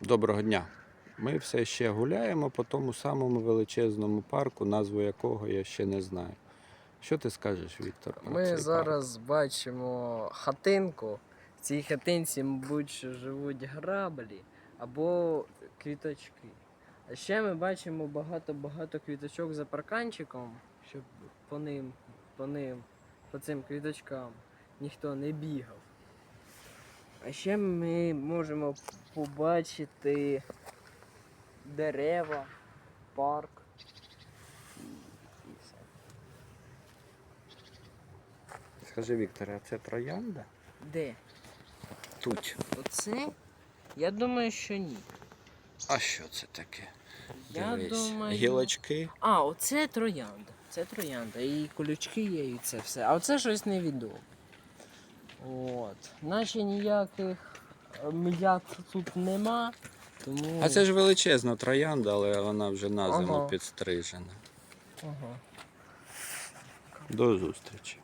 Доброго дня. Ми все ще гуляємо по тому самому величезному парку, назву якого я ще не знаю. Що ти скажеш, Віктор? Про Ми цей зараз бачимо хатинку. В цій хатинці, мабуть, що живуть граблі або квіточки. А ще ми бачимо багато-багато квіточок за парканчиком, щоб по ним, по ним, по цим квіточкам ніхто не бігав. А ще ми можемо побачити дерева, парк. Скажи, Віктор, а це троянда? Де? Тут. Оце? Я думаю, що ні. А що це таке? Я Дивись. думаю. Гілочки. А, оце троянда. Це троянда. І колючки є, і це все. А оце щось невідоме. От. Наче ніяких е, м'ят тут нема. Тому. А це ж величезна троянда, але вона вже на зиму Ага. підстрижена. Ага. До зустрічі.